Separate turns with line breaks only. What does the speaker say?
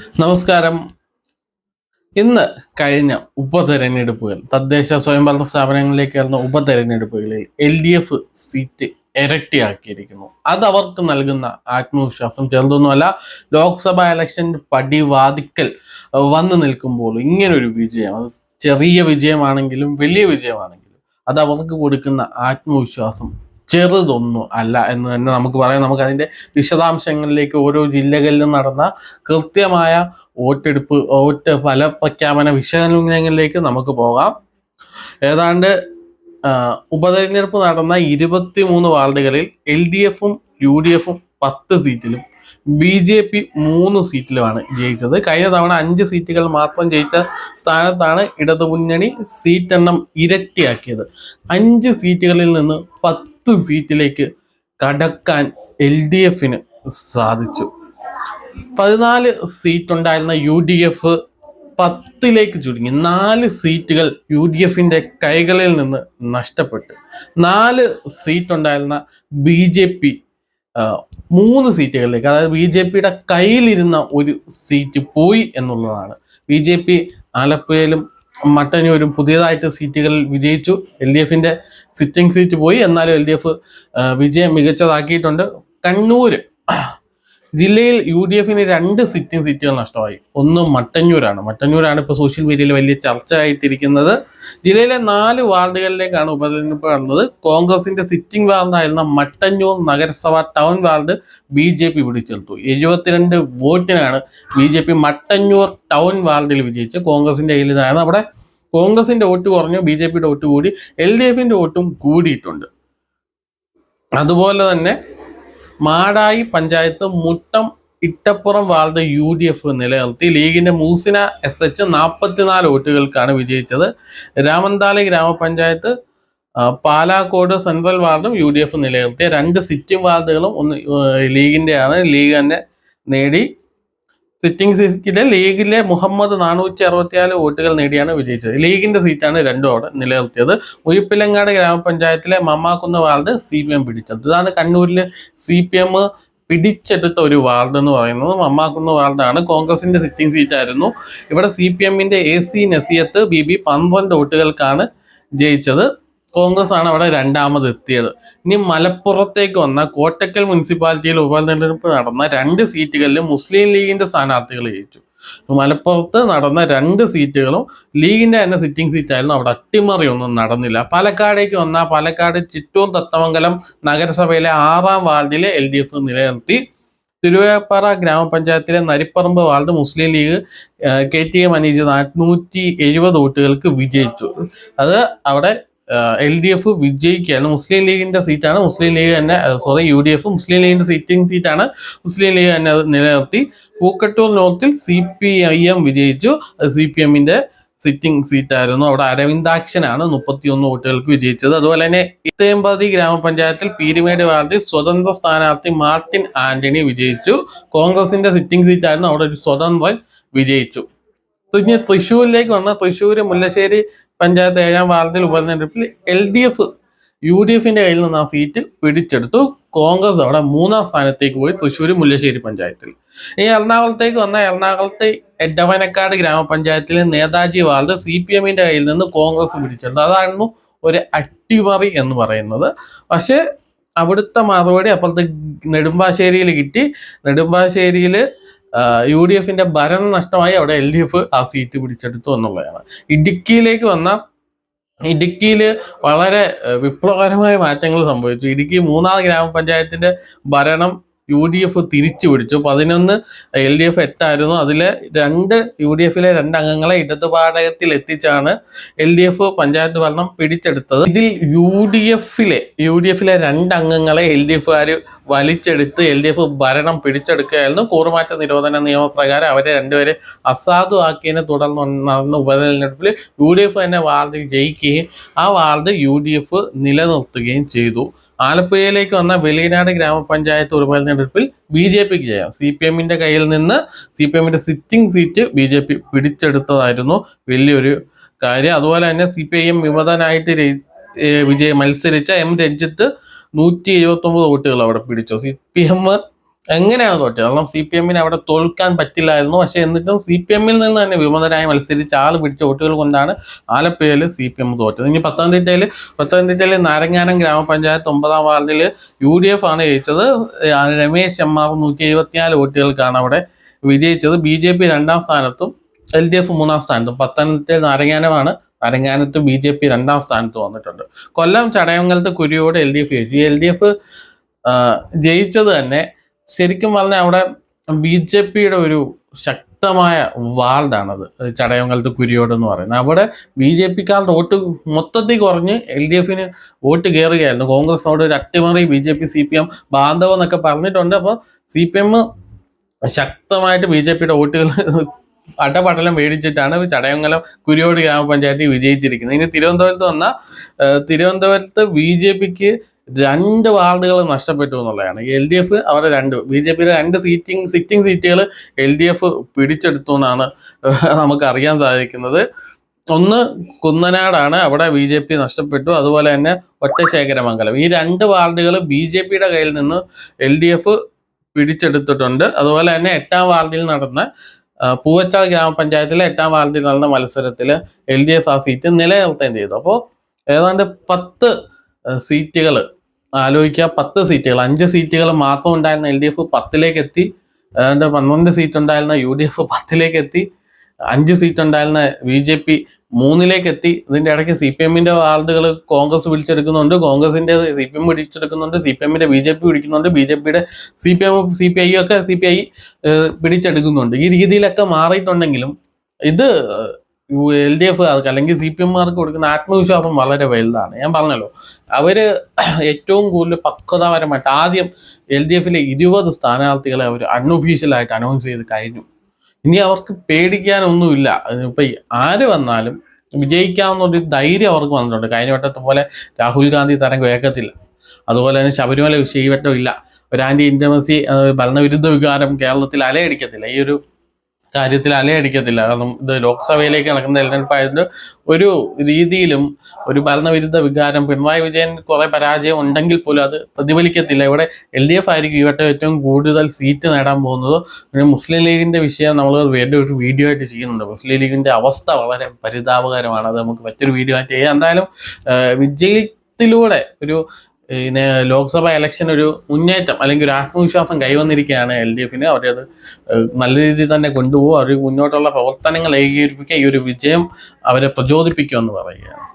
നമസ്കാരം. ഇന്ന് കഴിഞ്ഞ ഉപതെരഞ്ഞെടുപ്പുകൾ തദ്ദേശ സ്വയംഭരണ സ്ഥാപനങ്ങളിലേക്ക് വരുന്ന ഉപതെരഞ്ഞെടുപ്പുകളിൽ എൽ ഡി എഫ് സീറ്റ് ഇരട്ടിയാക്കിയിരിക്കുന്നു. അത് അവർക്ക് നൽകുന്ന ആത്മവിശ്വാസം ചെറുതൊന്നുമല്ല. ലോക്സഭാ ഇലക്ഷൻ പടിവാതിക്കൽ വന്നു നിൽക്കുമ്പോൾ ഇങ്ങനൊരു വിജയം ചെറിയ വിജയമാണെങ്കിലും വലിയ വിജയമാണെങ്കിലും അത് അവർക്ക് കൊടുക്കുന്ന ആത്മവിശ്വാസം ചെറുതൊന്നും അല്ല എന്ന് തന്നെ നമുക്ക് പറയാം. നമുക്ക് അതിന്റെ വിശദാംശങ്ങളിലേക്ക് ഓരോ ജില്ലകളിലും നടന്ന കൃത്യമായ വോട്ടെടുപ്പ് വോട്ട് ഫലപ്രഖ്യാപന വിശകലനങ്ങളിലേക്ക് നമുക്ക് പോകാം. ഏതാണ്ട് ഉപതെരഞ്ഞെടുപ്പ് നടന്ന ഇരുപത്തി മൂന്ന് വാർഡുകളിൽ എൽ ഡി എഫും യു ഡി എഫും പത്ത് സീറ്റിലും ബി ജെ പി മൂന്ന് സീറ്റിലുമാണ് ജയിച്ചത്. കഴിഞ്ഞ തവണ അഞ്ച് സീറ്റുകൾ മാത്രം ജയിച്ച സ്ഥാനത്താണ് ഇടതുമുന്നണി സീറ്റെണ്ണം ഇരട്ടിയാക്കിയത്. അഞ്ച് സീറ്റുകളിൽ നിന്ന് പത്ത് സീറ്റിലേക്ക് കടക്കാൻ എൽ ഡി എഫിന് സാധിച്ചു. പതിനാല് സീറ്റ് ഉണ്ടായിരുന്ന യു ഡി എഫ് പത്തിലേക്ക് ചുരുങ്ങി. നാല് സീറ്റുകൾ യു ഡി എഫിന്റെ കൈകളിൽ നിന്ന് നഷ്ടപ്പെട്ടു. നാല് സീറ്റ് ഉണ്ടായിരുന്ന ബി ജെ പി മൂന്ന് സീറ്റുകളിലേക്ക് അതായത് ബി ജെ പിയുടെ കയ്യിലിരുന്ന ഒരു സീറ്റ് പോയി എന്നുള്ളതാണ്. ബി ജെ പി ആലപ്പുഴയിലും മട്ടന്നൂരും പുതിയതായിട്ട് സീറ്റുകളിൽ വിജയിച്ചു. എൽ ഡി എഫിന്റെ സിറ്റിംഗ് സീറ്റ് പോയി. എന്നാലും എൽ ഡി എഫ് വിജയം മികച്ചതാക്കിയിട്ടുണ്ട്. കണ്ണൂര് ജില്ലയിൽ യു ഡി എഫിന് രണ്ട് സിറ്റിംഗ് സീറ്റുകൾ നഷ്ടമായി. ഒന്ന് മട്ടന്നൂരാണ്. മട്ടന്നൂരാണ് ഇപ്പോൾ സോഷ്യൽ മീഡിയയിൽ വലിയ ചർച്ച ആയിട്ടിരിക്കുന്നത് ജില്ലയിലെ നാല് വാർഡുകളിലേക്കാണ് ഉപതെരഞ്ഞെടുപ്പ് നടന്നത്. കോൺഗ്രസിന്റെ സിറ്റിംഗ് വാർഡായിരുന്ന മട്ടന്നൂർ നഗരസഭ town ward B J P പിടിച്ചെടുത്തു. എഴുപത്തിരണ്ട് വോട്ടിനാണ് B J P Mattannur town വാർഡിൽ വിജയിച്ച് കോൺഗ്രസിന്റെ കയ്യിൽ ഇതായിരുന്നു അവിടെ കോൺഗ്രസിന്റെ വോട്ട് കുറഞ്ഞു ബി ജെ പിയുടെ വോട്ട് കൂടി എൽ ഡി എഫിന്റെ വോട്ടും കൂടിയിട്ടുണ്ട്. അതുപോലെ തന്നെ Madayi panchayat Muttam Ittappuram ward U D F നിലനിർത്തി. ലീഗിന്റെ മൂസിന എസ് എച്ച് നാൽപ്പത്തിനാല് വോട്ടുകൾക്കാണ് വിജയിച്ചത്. രാമന്താലി ഗ്രാമപഞ്ചായത്ത് പാലാക്കോട് സെൻട്രൽ വാർഡും യു ഡി എഫ് നിലനിർത്തിയ രണ്ട് സിറ്റിംഗ് വാർഡുകളും ഒന്ന് ലീഗിന്റെയാണ് ലീഗ് തന്നെ നേടി. സിറ്റിംഗ് സീറ്റിലെ ലീഗിലെ മുഹമ്മദ് നാനൂറ്റി അറുപത്തിനാല് വോട്ടുകൾ നേടിയാണ് വിജയിച്ചത്. ലീഗിന്റെ സീറ്റാണ് രണ്ടും അവിടെ നിലനിർത്തിയത്. മുരിപ്പിലങ്ങാട് ഗ്രാമപഞ്ചായത്തിലെ Mammakkunnu ward C P M പിടിച്ചത് ഇതാണ് കണ്ണൂരിൽ സി പി എം പിടിച്ചെടുത്ത ഒരു വാർഡ് എന്ന് പറയുന്നത്. മമ്മാക്കുന്ന് വാർഡാണ് കോൺഗ്രസിന്റെ സിറ്റിംഗ് സീറ്റ് ആയിരുന്നു ഇവിടെ സി പി എമ്മിന്റെ A C Nasiyath B B പന്ത്രണ്ട് വോട്ടുകൾക്കാണ് ജയിച്ചത്. കോൺഗ്രസ് ആണ് അവിടെ രണ്ടാമത് എത്തിയത് ഇനി മലപ്പുറത്തേക്ക് വന്ന കോട്ടക്കൽ മുനിസിപ്പാലിറ്റിയിൽ ഉപതെരഞ്ഞെടുപ്പ് നടന്ന രണ്ട് സീറ്റുകളിലും മുസ്ലിം ലീഗിന്റെ സ്ഥാനാർത്ഥികൾ ജയിച്ചു. മലപ്പുറത്ത് നടന്ന രണ്ട് സീറ്റുകളും ലീഗിന്റെ തന്നെ സിറ്റിംഗ് സീറ്റായിരുന്നു. അവിടെ അട്ടിമറിയൊന്നും നടന്നില്ല. പാലക്കാടേക്ക് വന്ന പാലക്കാട് ചിറ്റൂർ തത്തമംഗലം നഗരസഭയിലെ ആറാം വാർഡിലെ എൽ ഡി എഫ് നിലനിർത്തി. തിരുവേപ്പാറ ഗ്രാമപഞ്ചായത്തിലെ Narippaparamb ward Muslim League K T M Aneej നാനൂറ്റി എഴുപത് വോട്ടുകൾക്ക് വിജയിച്ചു. അത് അവിടെ എൽ ഡി എഫ് വിജയിക്കുകയാണ്. മുസ്ലിം ലീഗിന്റെ സീറ്റാണ്. മുസ്ലിം ലീഗ് തന്നെ sorry U D F Muslim ലീഗിന്റെ സീറ്റിംഗ് സീറ്റാണ് മുസ്ലിം ലീഗ് തന്നെ നിലനിർത്തി. പൂക്കട്ടൂർ നോർത്തിൽ സി പി ഐ എം വിജയിച്ചു. സി പി എമ്മിന്റെ സിറ്റിംഗ് സീറ്റായിരുന്നു അവിടെ അരവിന്ദാക്ഷനാണ് മുപ്പത്തിയൊന്ന് വോട്ടുകൾക്ക് വിജയിച്ചത്. അതുപോലെ തന്നെ ഇത്തേമ്പതി ഗ്രാമപഞ്ചായത്തിൽ പീരുമേട് വാർഡിൽ സ്വതന്ത്ര സ്ഥാനാർത്ഥി മാർട്ടിൻ ആന്റണി വിജയിച്ചു. കോൺഗ്രസിന്റെ സിറ്റിംഗ് സീറ്റായിരുന്നു അവിടെ ഒരു സ്വതന്ത്രൻ വിജയിച്ചു. പിന്നെ തൃശ്ശൂരിലേക്ക് വന്ന തൃശ്ശൂര് മുല്ലശ്ശേരി പഞ്ചായത്ത് ഏഴാം വാർഡിൽ ഉപതെരഞ്ഞെടുപ്പിൽ L D F U D എഫിന്റെ കയ്യിൽ നിന്ന് ആ സീറ്റ് പിടിച്ചെടുത്തു. കോൺഗ്രസ് അവിടെ മൂന്നാം സ്ഥാനത്തേക്ക് പോയി തൃശ്ശൂർ മുല്ലശ്ശേരി പഞ്ചായത്തിൽ. ഈ എറണാകുളത്തേക്ക് വന്ന എറണാകുളത്തെ എഡവനക്കാട് ഗ്രാമപഞ്ചായത്തിലെ നേതാജി വാർഡ് സി പി എമ്മിന്റെ കയ്യിൽ നിന്ന് കോൺഗ്രസ് പിടിച്ചെടുത്തു. അതായിരുന്നു ഒരു അട്ടിമറി എന്ന് പറയുന്നത്. പക്ഷേ അവിടുത്തെ മറുപടി അപ്പുറത്തെ നെടുമ്പാശ്ശേരിയിൽ കിട്ടി. നെടുമ്പാശ്ശേരിയിൽ യു ഡി എഫിന്റെ ഭരണം നഷ്ടമായി അവിടെ എൽ ഡി എഫ് ആ സീറ്റ് പിടിച്ചെടുത്തു എന്നുള്ളതാണ്. ഇടുക്കിയിലേക്ക് വന്ന ഇടുക്കിയിൽ വളരെ വിപ്ലവകരമായ മാറ്റങ്ങൾ സംഭവിച്ചു. ഇടുക്കി മൂന്നാം ഗ്രാമപഞ്ചായത്തിന്റെ ഭരണം യു ഡി എഫ് തിരിച്ചു പിടിച്ചു. പതിനൊന്ന് എൽ ഡി എഫ് എട്ടായിരുന്നു. അതിലെ രണ്ട് യു ഡി എഫിലെ രണ്ട് അംഗങ്ങളെ ഇടതുപാടകത്തിൽ എത്തിച്ചാണ് എൽ ഡി എഫ് പഞ്ചായത്ത് ഭരണം പിടിച്ചെടുത്തത്. ഇതിൽ യു ഡി എഫിലെ യു ഡി എഫിലെ രണ്ട് അംഗങ്ങളെ എൽ ഡി എഫുകാർ വലിച്ചെടുത്ത് എൽ ഡി എഫ് ഭരണം പിടിച്ചെടുക്കുകയായിരുന്നു. കൂറുമാറ്റ നിരോധന നിയമപ്രകാരം അവരെ രണ്ടുപേരെ അസാധുവാക്കിയതിനെ തുടർന്ന് നടന്ന ഉപതെരഞ്ഞെടുപ്പിൽ യു ഡി എഫ് തന്നെ വാർഡ് ജയിക്കുകയും ആ വാർഡ് യു ഡി എഫ് നിലനിർത്തുകയും ചെയ്തു. ആലപ്പുഴയിലേക്ക് വന്ന വെളിയനാട് ഗ്രാമപഞ്ചായത്ത് ഉപതെരഞ്ഞെടുപ്പിൽ ബി ജെ പിക്ക് ജയം. സി പി എമ്മിന്റെ കയ്യിൽ നിന്ന് സി പി എമ്മിന്റെ sitting seat B J P പിടിച്ചെടുത്തതായിരുന്നു. വലിയൊരു കാര്യം. അതുപോലെ തന്നെ സി പി ഐ എം വിമതനായിട്ട് വിജയ മത്സരിച്ച എം രഞ്ജിത്ത് നൂറ്റി എഴുപത്തി ഒമ്പത് വോട്ടുകൾ അവിടെ പിടിച്ചു. സി പി എം എങ്ങനെയാണ് തോറ്റത് കാരണം സി പി എമ്മിന് അവിടെ തോൽക്കാൻ പറ്റില്ലായിരുന്നു. പക്ഷെ എന്നിട്ടും സി പി എമ്മിൽ നിന്ന് തന്നെ വിമതരായി മത്സരിച്ച് ആൾ പിടിച്ച വോട്ടുകൾ കൊണ്ടാണ് ആലപ്പുഴയിൽ സി പി എം തോറ്റത്. ഇനി പത്തനംതിട്ടയിൽ പത്തനംതിട്ടയിൽ നാരങ്ങാനം ഗ്രാമപഞ്ചായത്ത് ഒമ്പതാം വാർഡിൽ യു ഡി എഫ് ആണ് ജയിച്ചത്. രമേശ് ശമ്മാവ് നൂറ്റി എഴുപത്തിനാല് വോട്ടുകൾക്കാണ് അവിടെ വിജയിച്ചത്. ബി ജെ പി രണ്ടാം സ്ഥാനത്തും എൽ ഡി എഫ് മൂന്നാം സ്ഥാനത്തും. പത്തനംതിട്ടയിൽ നാരങ്ങാനമാണ് നാരങ്ങാനത്ത് ബി ജെ പി രണ്ടാം സ്ഥാനത്ത് വന്നിട്ടുണ്ട്. കൊല്ലം ചടയമംഗലത്ത് കുരിയോട് എൽ ഡി എഫ് ജയിച്ചു. എൽ ഡി എഫ് ജയിച്ചത് തന്നെ ശരിക്കും പറഞ്ഞാൽ അവിടെ ബി ജെ പിയുടെ ഒരു ശക്തമായ വാർഡാണത്. ചടയമംഗലത്ത് കുരിയോട് എന്ന് പറയുന്നത്. അവിടെ ബി ജെ പിക്കാരുടെ വോട്ട് മൊത്തത്തിൽ കുറഞ്ഞ് എൽ ഡി എഫിന് വോട്ട് കയറുകയായിരുന്നു. കോൺഗ്രസിനോട് ഒരു അട്ടിമറി B J P C P M ബാന്ധവം എന്നൊക്കെ പറഞ്ഞിട്ടുണ്ട്. അപ്പോൾ സി പി എം ശക്തമായിട്ട് ബി ജെ പിയുടെ വോട്ടുകൾ അടപടലം മേടിച്ചിട്ടാണ് ചടയംഗലം കുരിയോട് ഗ്രാമപഞ്ചായത്തിൽ വിജയിച്ചിരിക്കുന്നത്. ഇനി തിരുവനന്തപുരത്ത് വന്ന തിരുവനന്തപുരത്ത് ബി ജെ പിക്ക് രണ്ട് വാർഡുകൾ നഷ്ടപ്പെട്ടു എന്നുള്ളതാണ്. എൽ ഡി എഫ് അവരുടെ രണ്ട് ബി ജെ പിയുടെ രണ്ട് സീറ്റിംഗ് സിറ്റിംഗ് സീറ്റുകൾ എൽ ഡി എഫ് പിടിച്ചെടുത്തു എന്നാണ് നമുക്ക് അറിയാൻ സാധിക്കുന്നത്. ഒന്ന് കുന്നനാടാണ് അവിടെ ബി ജെ പി നഷ്ടപ്പെട്ടു. അതുപോലെ തന്നെ ഒറ്റശേഖരമംഗലം. ഈ രണ്ട് വാർഡുകൾ ബി ജെ പിയുടെ കയ്യിൽ നിന്ന് എൽ ഡി എഫ് പിടിച്ചെടുത്തിട്ടുണ്ട്. അതുപോലെ തന്നെ എട്ടാം വാർഡിൽ നടന്ന പൂവച്ചാൽ ഗ്രാമപഞ്ചായത്തിലെ എട്ടാം വാർഡിൽ നടന്ന മത്സരത്തിൽ എൽ ഡി എഫ് ആ സീറ്റ് നിലനിർത്തുകയും ചെയ്തു. അപ്പോൾ ഏതാണ്ട് പത്ത് സീറ്റുകൾ ആലോചിക്കുക പത്ത് സീറ്റുകൾ അഞ്ച് സീറ്റുകൾ മാത്രം ഉണ്ടായിരുന്ന എൽ ഡി എഫ് പത്തിലേക്ക് എത്തി ഏതാണ്ട് പന്ത്രണ്ട് സീറ്റ് ഉണ്ടായിരുന്ന യു ഡി എഫ് പത്തിലേക്ക് എത്തി അഞ്ച് സീറ്റ് ഉണ്ടായിരുന്ന ബി ജെ പി മൂന്നിലേക്ക് എത്തി ഇതിന്റെ ഇടയ്ക്ക് സി പി എമ്മിന്റെ വാർഡുകൾ കോൺഗ്രസ് പിടിച്ചെടുക്കുന്നുണ്ട്. കോൺഗ്രസിന്റെ സി പി എം പിടിച്ചെടുക്കുന്നുണ്ട്. സി പി എമ്മിന്റെ ബി ജെ പി പിടിക്കുന്നുണ്ട്. ബി ജെ പിയുടെ C P M C P I ഒക്കെ സി പി ഐ പിടിച്ചെടുക്കുന്നുണ്ട്. ഈ രീതിയിലൊക്കെ മാറിയിട്ടുണ്ടെങ്കിലും ഇത് എൽ ഡി എഫ് അല്ലെങ്കിൽ സി പി എമ്മാർക്ക് കൊടുക്കുന്ന ആത്മവിശ്വാസം വളരെ വലുതാണ്. ഞാൻ പറഞ്ഞല്ലോ അവർ ഏറ്റവും കൂടുതൽ പക്വതാപരമായിട്ട് ആദ്യം എൽ ഡി എഫിലെ ഇരുപത് സ്ഥാനാർത്ഥികളെ അവർ അൺഒഫീഷ്യലായിട്ട് അനൗൺസ് ചെയ്ത് കഴിഞ്ഞു. ഇനി അവർക്ക് പേടിക്കാനൊന്നുമില്ല. ഇപ്പം ആര് വന്നാലും വിജയിക്കാവുന്ന ഒരു ധൈര്യം അവർക്ക് വന്നിട്ടുണ്ട്. കഴിഞ്ഞ വട്ടത്തെ പോലെ രാഹുൽ ഗാന്ധി തരം കേൾക്കത്തില്ല അതുപോലെ തന്നെ ശബരിമല വിഷയം ഈ വട്ടം ഇല്ല. ഒരു ആന്റി ഇന്റമസി ഭരണവിരുദ്ധ വികാരം കേരളത്തിൽ അലയടിക്കത്തില്ല. ഈ ഒരു കാര്യത്തിൽ അലയടിക്കത്തില്ല. കാരണം ഇത് ലോക്സഭയിലേക്ക് നടക്കുന്ന തെരഞ്ഞെടുപ്പായതുകൊണ്ട് ഒരു രീതിയിലും ഒരു ഭരണവിരുദ്ധ വികാരം പിണറായി വിജയൻ കുറെ പരാജയം ഉണ്ടെങ്കിൽ പോലും അത് പ്രതിഫലിക്കത്തില്ല. ഇവിടെ എൽ ഡി എഫ് ആയിരിക്കും ഈ വട്ടം ഏറ്റവും കൂടുതൽ സീറ്റ് നേടാൻ പോകുന്നത്. പിന്നെ മുസ്ലിം ലീഗിന്റെ വിഷയം നമ്മൾ വേറെ ഒരു വീഡിയോ ആയിട്ട് ചെയ്യുന്നുണ്ട്. മുസ്ലിം ലീഗിന്റെ അവസ്ഥ വളരെ പരിതാപകരമാണ്. അത് നമുക്ക് മറ്റൊരു വീഡിയോ ആയിട്ട് ചെയ്യാം. എന്തായാലും വിജയത്തിലൂടെ ഒരു ലോക്സഭ ഇലക്ഷൻ ഒരു മുന്നേറ്റം അല്ലെങ്കിൽ ഒരു ആത്മവിശ്വാസം കൈവന്നിരിക്കുകയാണ് എൽ ഡി എഫിന്. അവരത് നല്ല രീതിയിൽ തന്നെ കൊണ്ടുപോകും. അവർ മുന്നോട്ടുള്ള പ്രവർത്തനങ്ങൾ ഏകീകരിപ്പിക്കുക. ഈ ഒരു വിജയം അവരെ പ്രചോദിപ്പിക്കുമെന്ന് പറയുകയാണ്.